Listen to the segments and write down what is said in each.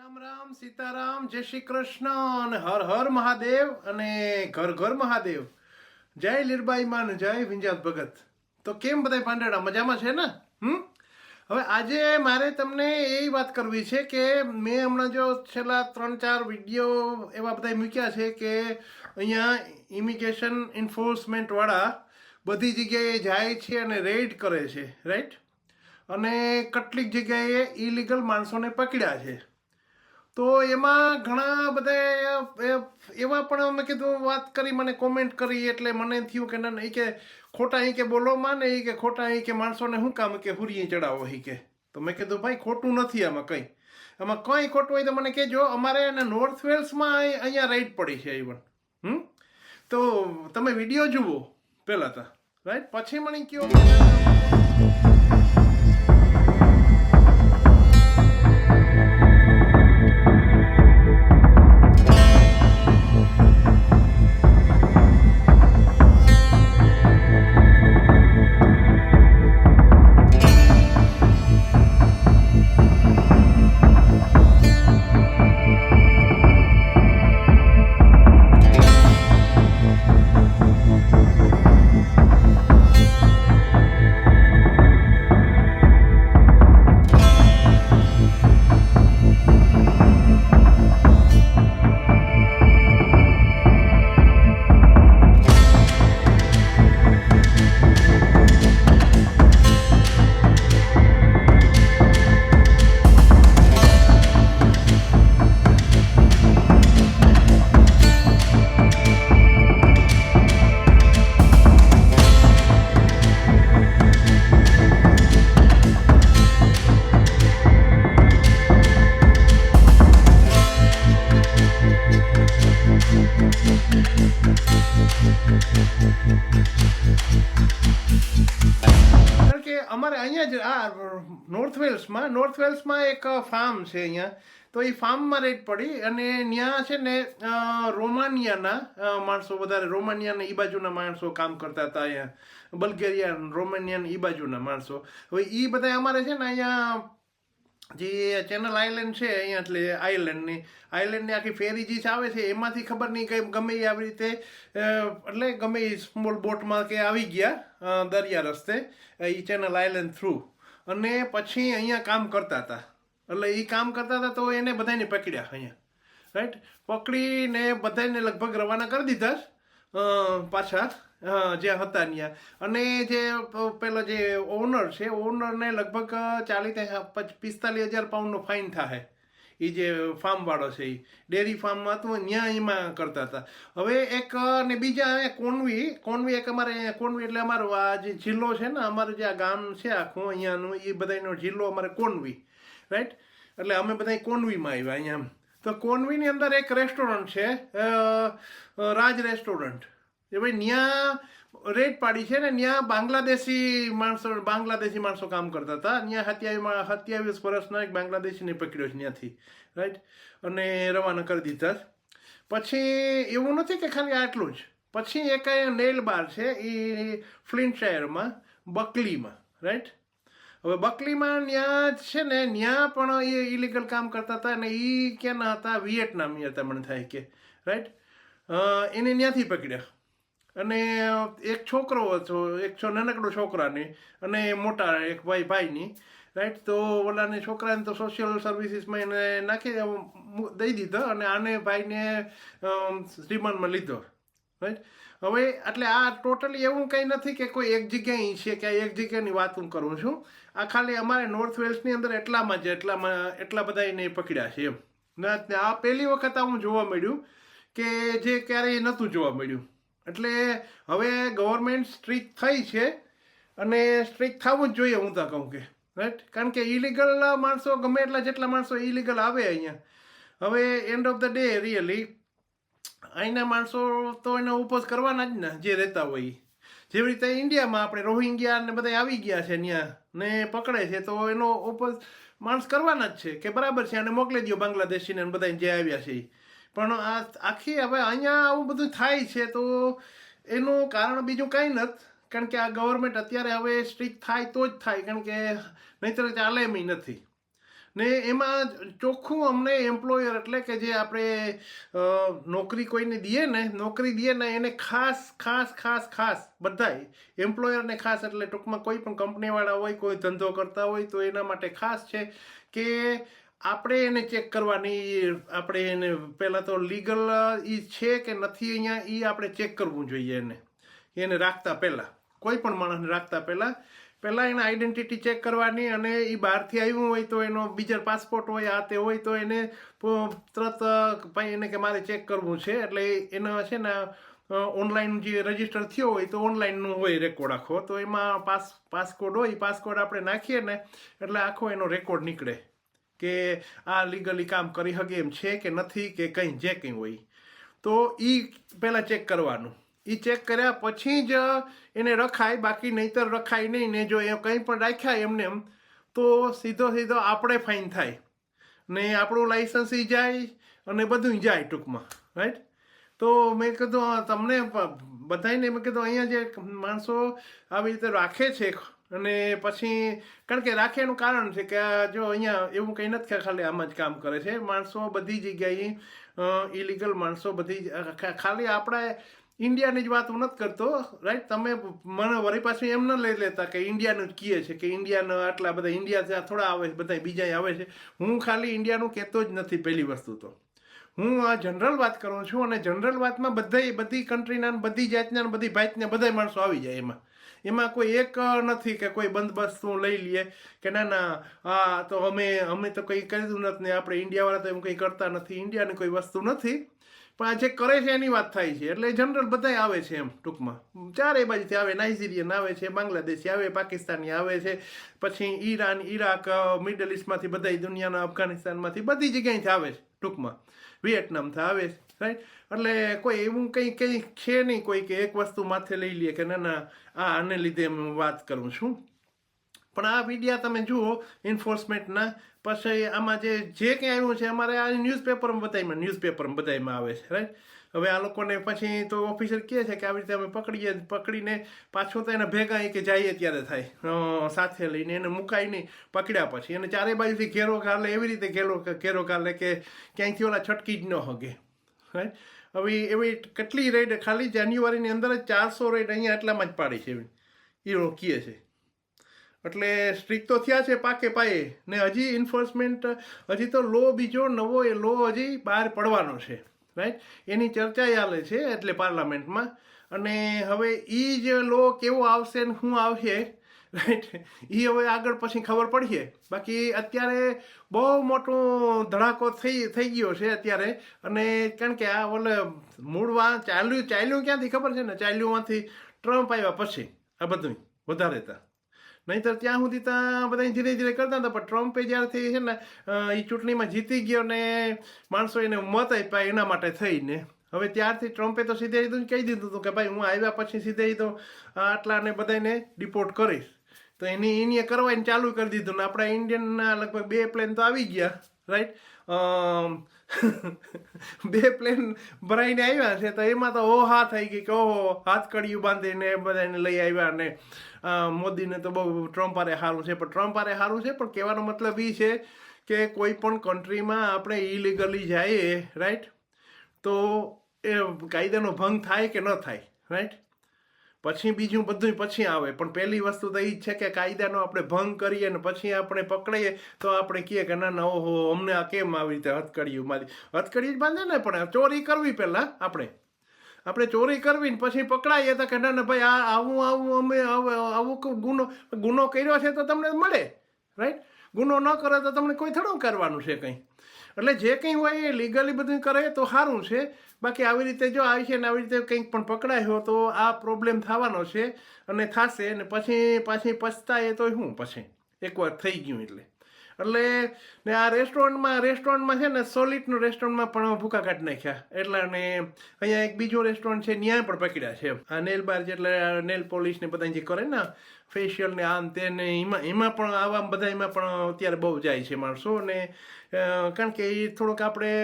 રામ રામ, સીતારામ, જય શ્રી કૃષ્ણ, અને હર હર મહાદેવ અને ઘર ઘર મહાદેવ. જય લીરબાઈ માન, જય વિંજાત ભગત. તો કેમ બધા પાંડેડા મજામાં છે ને? હમ? હવે આજે મારે તમને એ વાત કરવી છે કે મેં હમણાં જો છેલ્લા ત્રણ ચાર વીડિયો એવા બધા મૂક્યા છે કે અહીંયા ઇમિગ્રેશન એન્ફોર્સમેન્ટવાળા બધી જગ્યાએ જાય છે અને રેડ કરે છે, રાઈટ? અને કેટલીક જગ્યાએ ઇલીગલ માણસોને પકડ્યા છે. તો એમાં ઘણા બધા એ- એવા પણ અમે કીધું, વાત કરી, મને કોમેન્ટ કરી, એટલે મને થયું કે ના ઈ કે ખોટા અહીં કે બોલો માને એ કે ખોટા અહીં કે માણસોને શું કામ કે હુરીએ ચડાવો હી કે. તો મેં કીધું, ભાઈ, ખોટું નથી આમાં કંઈ. આમાં કંઈ ખોટું હોય તો મને કહેજો, અમારે એને નોર્થ વેલ્સમાં અહીંયા રાઈડ પડી છે ઇવન હમ? તો તમે વીડિયો જુઓ, પહેલાં તો. રાઈટ પછી મને કયો કારણ કે અમારે અહીંયા જ, આ નોર્થ વેલ્સમાં નોર્થ વેલ્સમાં એક ફાર્મ છે અહીંયા. તો એ ફાર્મમાં રેટ પડી અને ત્યાં છે ને રોમાનિયાના માણસો વધારે, રોમાનિયાના ઈ બાજુના માણસો કામ કરતા હતા અહીંયા. બલ્ગેરિયા રોમાનિયાના ઈ બાજુના માણસો. હવે એ બધા અમારે છે ને અહીંયા જે ચેનલ આઇલેન્ડ છે, અહીંયા એટલે આઇલેન્ડની આઇલેન્ડની આખી ફેરી જે આવે છે, એમાંથી ખબર નહીં કંઈ ગમે એ આવી રીતે એટલે ગમે એ સ્મોલ બોટમાં કે આવી ગયા દરિયા રસ્તે એ ચેનલ આઇલેન્ડ થ્રુ અને પછી અહીંયા કામ કરતા હતા. એટલે એ કામ કરતા હતા તો એને બધાને પકડ્યા અહીંયા. રાઈટ પકડીને બધાને લગભગ રવાના કરી દીધા. પાછા જ્યાં હતા ત્યાં. અને જે પેલો જે ઓનર છે ઓનરને લગભગ ચાલીસ પિસ્તાલીસ હજાર પાઉન્ડનો ફાઇન થાય એ જે ફાર્મવાળો છે એ ડેરી ફાર્મમાં હતું ત્યાં એમાં કરતા હતા. હવે એક ને બીજા કોનવી કોનવી એક અમારે, કોનવી એટલે અમારો આ જે જિલ્લો છે ને, અમારું જે આ ગામ છે, આખું અહીંયાનું એ બધાનો જિલ્લો અમારે કોનવી. રાઈટ એટલે અમે બધા કોનવીમાં આવ્યા અહીંયા. તો કોનવીની અંદર એક રેસ્ટોરન્ટ છે રાજ રેસ્ટોરન્ટ એ ભાઈ ત્યાં રેટ પાડી છે ને ત્યાં બાંગ્લાદેશી માણસો બાંગ્લાદેશી માણસો કામ કરતા હતા. ત્યાં હત્યાવીમાં સત્યાવીસ વર્ષના એક બાંગ્લાદેશીને પકડ્યો છે ત્યાંથી રાઈટ અને રવાના કરી દીધા પછી એવું નથી કે ખાલી આટલું જ. પછી એક નેલ બાર છે એ ફ્લિન્ટશાયરમાં, બકલીમાં. રાઈટ હવે બકલીમાં ત્યાં છે ને ત્યાં પણ એ ઇલીગલ કામ કરતા હતા અને એ ક્યાંના હતા? વિયેટનામી હતા, મને થાય કે. રાઈટ એને ત્યાંથી પકડ્યા. અને એક છોકરો હતો, એક છો નાનકડો છોકરાને અને મોટા એક ભાઈ, ભાઈની રાઈટ તો ઓલાને છોકરાને તો સોશિયલ સર્વિસીસમાં એને નાખી દઈ દીધો અને આને ભાઈને શ્રીમાનમાં લીધો રાઈટ હવે એટલે આ ટોટલી એવું કંઈ નથી કે કોઈ એક જગ્યાએ છે કે આ એક જગ્યાની વાત હું કરું છું. આ ખાલી અમારે નોર્થ વેલ્સની અંદર એટલામાં જ, એટલામાં, એટલા બધા એને પકડ્યા છે એમ. ના આ પહેલી વખત હું જોવા મળ્યું કે જે ક્યારેય નહોતું જોવા મળ્યું. એટલે હવે ગવર્મેન્ટ સ્ટ્રિક થઈ છે અને સ્ટ્રિક થવું જ જોઈએ હું તો કહું કે રાઈટ કારણ કે ઇલીગલ માણસો ગમે એટલા જેટલા માણસો ઇલીગલ આવે અહીંયા હવે end of the day really અહીંના માણસો તો એનો ઉપોસ કરવાના જ ને, જે રહેતા હોય. જેવી રીતે ઇન્ડિયામાં આપણે રોહિંગ્યા ને બધા આવી ગયા છે ત્યાં ને પકડે છે, તો એનો ઉપોસ માણસ કરવાના જ છે કે બરાબર છે, અને મોકલી દો બાંગ્લાદેશીને બધા જે આવ્યા છે ઈ. પણ આ આખી હવે અહીંયા આવું બધું થાય છે તો એનું કારણ બીજું કાંઈ નથી. કારણ કે આ ગવર્મેન્ટ અત્યારે હવે સ્ટ્રીક થાય તો જ થાય. કારણ કે નહીંતર ચાલે એમ નથી. ને એમાં ચોખ્ખું અમને એમ્પ્લોયર એટલે કે જે આપણે નોકરી કોઈને દઈએ ને, નોકરી દઈએ ને એને ખાસ ખાસ ખાસ ખાસ બધાય એમ્પ્લોયરને ખાસ એટલે ટૂંકમાં કોઈ પણ કંપનીવાળા હોય, કોઈ ધંધો કરતા હોય તો એના માટે ખાસ છે કે આપણે એને ચેક કરવાની, આપણે એને પહેલાં તો લીગલ એ છે કે નથી અહીંયા એ આપણે ચેક કરવું જોઈએ એને. એને રાખતા પહેલાં. કોઈ પણ માણસને રાખતા પહેલાં. પહેલાં એના આઈડેન્ટિટી ચેક કરવાની અને એ બહારથી આવ્યું હોય તો એનો બીજા પાસપોર્ટ હોય, આ તે હોય તો એને તરત, ભાઈ એને કે મારે ચેક કરવું છે. એટલે એનો છે ને ઓનલાઈન જે રજિસ્ટર થયો હોય તો ઓનલાઈનનું હોય રેકોર્ડ આખો. તો એમાં પાસ પાસકોડ હોય પાસકોડ આપણે નાખીએ ને, એટલે આખો એનો રેકોર્ડ નીકળે. કે આ લીગલી કામ કરી શકે એમ છે કે નથી કે કંઈ, જે કંઈ હોય. તો એ પહેલાં ચેક કરવાનું. એ ચેક કર્યા પછી જ એને રખાય, બાકી નહીતર રખાય નહીં ને જો એ કંઈ પણ રાખ્યા એમને એમ, તો સીધો સીધો આપણે ફાઇન થાય. ને આપણું લાઇસન્સ ઈ જાય અને બધું જાય ટૂંકમાં રાઈટ તો મેં કીધું તમને બધાને મેં કીધું, અહીંયા જે માણસો આવી રીતે રાખે છે અને પછી કારણ કે રાખે એનું કારણ છે કે જો અહીંયા એવું કંઈ નથી કે ખાલી આમ જ કામ કરે છે. માણસો બધી જગ્યાએ ઇલીગલ માણસો બધી ખાલી આપણા ઇન્ડિયાની જ વાત હું નથી કરતો રાઈટ તમે મને વળી પાછું એમ ન લઈ લેતા કે ઇન્ડિયાનું જ કીએ છે કે ઇન્ડિયાના આટલા બધા ઇન્ડિયા ત્યાં થોડા આવે છે બધા બીજા આવે છે. હું ખાલી ઇન્ડિયાનું કહેતો જ નથી પહેલી વસ્તુ તો. હું આ જનરલ વાત કરું છું અને જનરલ વાતમાં બધા બધી કન્ટ્રીના બધી જાતના બધી ભાતના બધા માણસો આવી જાય એમાં. એમાં કોઈ એક નથી કે કોઈ બંદોબસ્તું લઈ લઈએ કે ના ના, આ તો અમે અમે તો કંઈ કર્યું નથી ને આપણે ઇન્ડિયાવાળા તો એમ કંઈ કરતા નથી, ઇન્ડિયાની કોઈ વસ્તુ નથી. પણ આ જે કરે છે એની વાત થાય છે. એટલે જનરલ બધા આવે છે એમ ટૂંકમાં. ચારે બાજુથી આવે. નાઇજીરિયન આવે છે, બાંગ્લાદેશી આવે, પાકિસ્તાની આવે છે, પછી ઈરાન, ઈરાક, મિડલ ઇસ્ટમાંથી બધા દુનિયાના, અફઘાનિસ્તાનમાંથી બધી જગ્યાએથી આવે છે ટૂંકમાં. વિયેટનામથી આવે છે. રાઈટ એટલે કોઈ એવું કંઈ કંઈ છે નહીં, કોઈ કે એક વસ્તુ માથે લઈ લે કે ના ના આ આને લીધે હું વાત કરું છું. પણ આ વિડિયા તમે જુઓ એન્ફોર્સમેન્ટના પછી આમાં જે જે કંઈ આવ્યું છે, અમારે આ ન્યૂઝપેપરમાં બધામાં ન્યૂઝપેપરમાં બધામાં આવે છે રાઈટ હવે આ લોકોને પછી તો ઓફિસર કહે છે કે આવી રીતે અમે પકડીએ, પકડીને પાછું તો એને ભેગા કે જઈએ ત્યારે થાય. સાથે લઈને એને મુકાય નહીં પકડ્યા પછી. એને ચારે બાજુથી ઘેરો ઘાલે, એવી રીતે ઘેરો ઘેરો ઘાલે કે ક્યાંયથી ઓલા છટકી જ ન હગે. રાઈટ હવે એવી કેટલી રેડ ખાલી જાન્યુઆરીની અંદર જ ચારસો રેડ અહીંયા એટલામાં જ પાડી છે એ રોકીએ છે. એટલે સ્ટ્રિક તો થયા છે પાકે પાયે. ને હજી એન્ફોર્સમેન્ટ હજી તો લો બીજો, નવો એ લો હજી બહાર પડવાનો છે. રાઈટ એની ચર્ચા ચાલે છે એટલે પાર્લામેન્ટમાં અને હવે એ જ લો કેવો આવશે ને શું આવશે? રાઈટ એ હવે આગળ પછી ખબર પડીએ બાકી અત્યારે બહુ મોટો ધડાકો થઈ થઈ ગયો છે અત્યારે. અને કારણ કે આ ઓલે મૂળમાં ચાલ્યું ચાલ્યું ક્યાંથી ખબર છે ને? ચાલ્યુંમાંથી ટ્રમ્પ આવ્યા પછી, આ બધું વધારે હતા નહીંતર ત્યાં સુધી ત્યાં બધા ધીરે ધીરે કરતા હતા, પણ ટ્રમ્પે જ્યારથી છે ને એ ચૂંટણીમાં જીતી ગયો ને માણસો એને મત આપ્યા એના માટે થઈને. હવે ત્યારથી ટ્રમ્પે તો સીધે સીધું કહી દીધું હતું કે ભાઈ હું આવ્યા પછી સીધે તો આટલાને બધાને ડિપોર્ટ કરીશ. તો એની એની કરવાની ચાલુ કરી દીધું ને આપણા ઇન્ડિયનના લગભગ બે પ્લેન તો આવી ગયા રાઈટ બે પ્લેન ભરાઈને આવ્યા છે તો એમાં તો ઓહા થઈ ગઈ કે ઓહો, હાથ કડિયું બાંધીને બધાને લઈ આવ્યા ને મોદીને તો બહુ ટ્રમ્પ આરે સારું છે, પણ ટ્રમ્પ આરે સારું છે, પણ કહેવાનો મતલબ એ છે કે કોઈ પણ કન્ટ્રીમાં આપણે ઇલીગલી જઈએ રાઈટ તો એ કાયદાનો ભંગ થાય કે ન થાય રાઈટ પછી બીજું બધું પછી આવે. પણ પહેલી વસ્તુ તો એ જ છે કે કાયદાનો આપણે ભંગ કરીએ ને પછી આપણે પકડાઈએ તો આપણે કહીએ કે ના ના, ઓહો, અમને આ કેમ આવી રીતે હથકડીયું મારી? હથકડી જ બાંધે ને પણ ચોરી કરવી પહેલાં આપણે. આપણે ચોરી કરવી ને પછી પકડાઈએ તો કે ના ના, ભાઈ, આ આવું આવું, અમે આવું ગુનો ગુનો કર્યો છે તો તમને મળે રાઈટ ગુનો ન કરે તો તમને કોઈ થોડું કરવાનું છે કંઈ. એટલે જે કંઈ હોય એ લીગલી બધું કરે તો સારું છે. બાકી આવી રીતે જો આવી છે ને આવી રીતે કંઈક પણ પકડાયો તો આ પ્રોબ્લેમ થવાનો છે અને થશે ને પછી, પાછી પછતાય તો શું પછી? એકવાર થઈ ગયું એટલે. એટલે ને આ રેસ્ટોરન્ટમાં રેસ્ટોરન્ટમાં છે ને સોલિટનું રેસ્ટોરન્ટમાં પણ ભૂકા કાઢી નાખ્યા. એટલે ને અહીંયા એક બીજો રેસ્ટોરન્ટ છે ત્યાં પણ પકડ્યા છે. આ નેલ બાર જેટલે નેલ પોલિશ ને બધા જે કરે ને ફેશિયલ ને આમ તે ને એમાં એમાં પણ આવા બધા એમાં પણ અત્યારે બહુ જાય છે માણસો. ને કારણ કે એ થોડુંક આપણે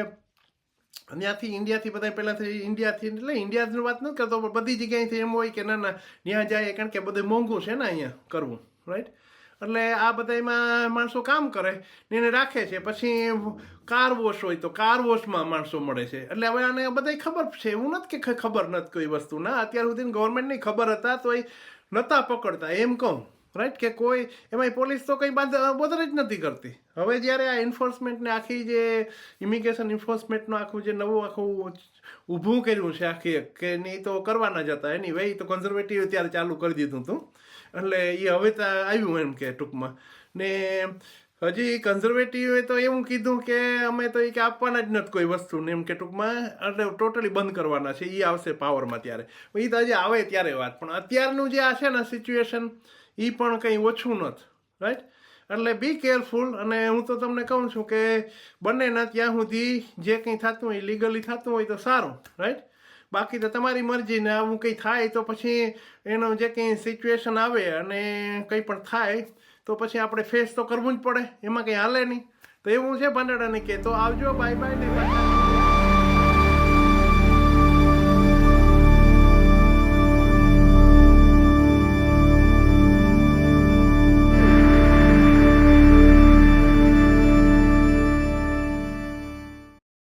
ત્યાંથી ઇન્ડિયાથી બધા પહેલાંથી ઇન્ડિયાથી, એટલે ઇન્ડિયાની વાત નથી કરતો, પણ બધી જગ્યાએથી એમ હોય કે ના ના, ત્યાં જાય, કારણ કે બધું મોંઘું છે ને અહીંયા કરવું રાઈટ એટલે આ બધામાં માણસો કામ કરે ને એને રાખે છે. પછી કાર વોશ હોય તો કાર વોશમાં માણસો મળે છે. એટલે હવે આને બધાય ખબર છે. એવું નથી કે ખબર નથી કોઈ વસ્તુના અત્યાર સુધી ગવર્મેન્ટની ખબર હતા તો એ નહોતા પકડતા. એમ કહું. રાઈટ કે કોઈ એમાં પોલીસ તો કંઈ બાદ બોધર જ નથી કરતી. હવે જ્યારે આ એન્ફોર્સમેન્ટને આખી જે ઇમિગ્રેશન એન્ફોર્સમેન્ટનું આખું જે નવું આખું ઊભું કર્યું છે આખી કે નહીં તો કરવાના જ હતા. એની વે તો કન્ઝર્વેટિવ ત્યારે ચાલુ કરી દીધું હતું. એટલે એ હવે તો આવ્યું એમ કે ટૂંકમાં. ને હજી કન્ઝર્વેટિવે તો એવું કીધું કે અમે તો એ કે આપવાના જ નથી કોઈ વસ્તુને એમ કે ટૂંકમાં. એટલે ટોટલી બંધ કરવાના છે. એ આવશે પાવરમાં ત્યારે. એ તો હજી આવે ત્યારે વાત, પણ અત્યારનું જે આ છે ને સિચ્યુએશન એ પણ કંઈ ઓછું નથી રાઈટ એટલે બી કેરફુલ અને હું તો તમને કહું છું કે બંનેના ત્યાં સુધી જે કંઈ થતું હોય લીગલી થતું હોય તો સારું રાઈટ બાકી તો તમારી મરજી ને આવું કંઈ થાય તો પછી એનો જે કંઈ સિચ્યુએશન આવે અને કંઈ પણ થાય, તો પછી આપણે ફેસ તો કરવું જ પડે, એમાં કંઈ હાલે નહીં. તો એવું છે ભંડારાને કે તો આવજો બાય બાય ને બાય